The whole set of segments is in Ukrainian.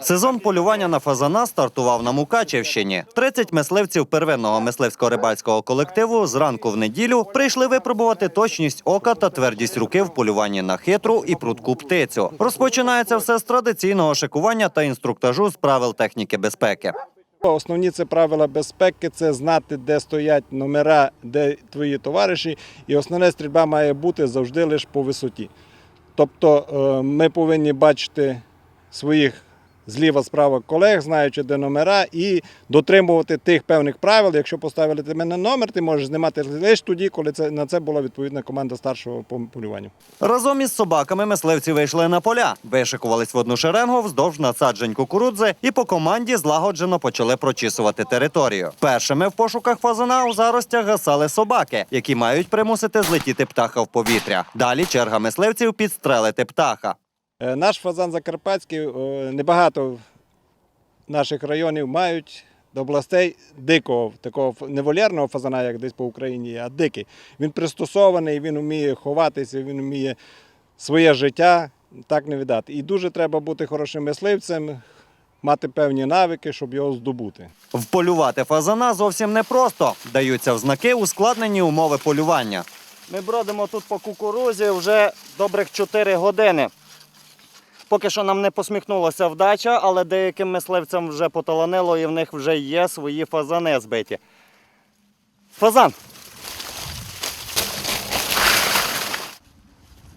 Сезон полювання на фазана стартував на Мукачівщині. 30 мисливців первинного мисливсько-рибальського колективу зранку в неділю прийшли випробувати точність ока та твердість руки в полюванні на хитру і прудку птицю. Розпочинається все з традиційного шикування та інструктажу з правил техніки безпеки. Основні це правила безпеки, це знати, де стоять номера, де твої товариші. І основна стрільба має бути завжди лише по висоті. Тобто е, ми повинні бачити своїх зліва справа колег, знаючи, де номера, і дотримувати тих певних правил. Якщо поставили тебе на номер, ти можеш знімати лише тоді, коли це на це була відповідна команда старшого по полюванню. Разом із собаками мисливці вийшли на поля, вишикувались в одну шеренгу вздовж насаджень кукурудзи і по команді злагоджено почали прочісувати територію. Першими в пошуках фазана у заростях гасали собаки, які мають примусити злетіти птаха в повітря. Далі черга мисливців підстрелити птаха. Е, Наш фазан закарпатський, е, небагато наших районів мають до областей дикого, такого не фазана, як десь по Україні, а дикий. Він пристосований, він вміє ховатися, він вміє своє життя так не віддати. І дуже треба бути хорошим мисливцем, мати певні навики, щоб його здобути. Вполювати фазана зовсім непросто. Даються в знаки ускладнені умови полювання. Ми бродимо тут по кукурузі вже добрих 4 години. Поки що нам не посміхнулася вдача, але деяким мисливцям вже поталанило і в них вже є свої фазани збиті. Фазан.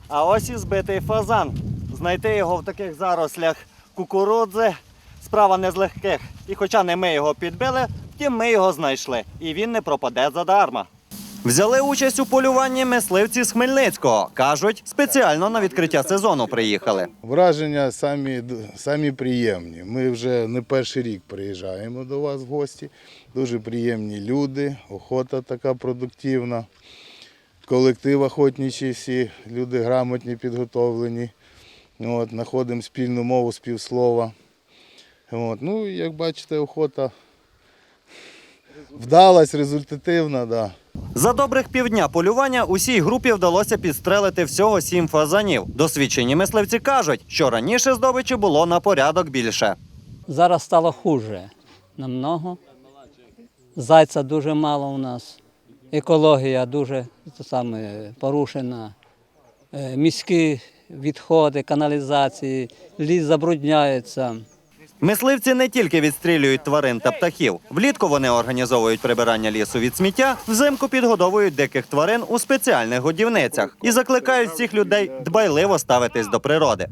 А ось і збитий фазан. Знайти його в таких зарослях кукурудзи справа не з легких. І хоча не ми його підбили, втім ми його знайшли. І він не пропаде задарма. Взяли участь у полюванні мисливці з Хмельницького. Кажуть, спеціально на відкриття сезону приїхали. Враження самі, самі приємні. Ми вже не перший рік приїжджаємо до вас в гості. Дуже приємні люди, охота така продуктивна. Колектив охотничий всі, люди грамотні, підготовлені. От, знаходимо спільну мову, співслова. От, ну, як бачите, охота вдалась, результативна. Да. За добрих півдня полювання усій групі вдалося підстрелити всього сім фазанів. Досвідчені мисливці кажуть, що раніше здобичі було на порядок більше. Зараз стало хуже намного. Зайця дуже мало у нас. Екологія дуже саме, порушена. Е, Міські відходи, каналізації, ліс забрудняється. Мисливці не тільки відстрілюють тварин та птахів. Влітку вони організовують прибирання лісу від сміття, взимку підгодовують диких тварин у спеціальних годівницях і закликають всіх людей дбайливо ставитись до природи.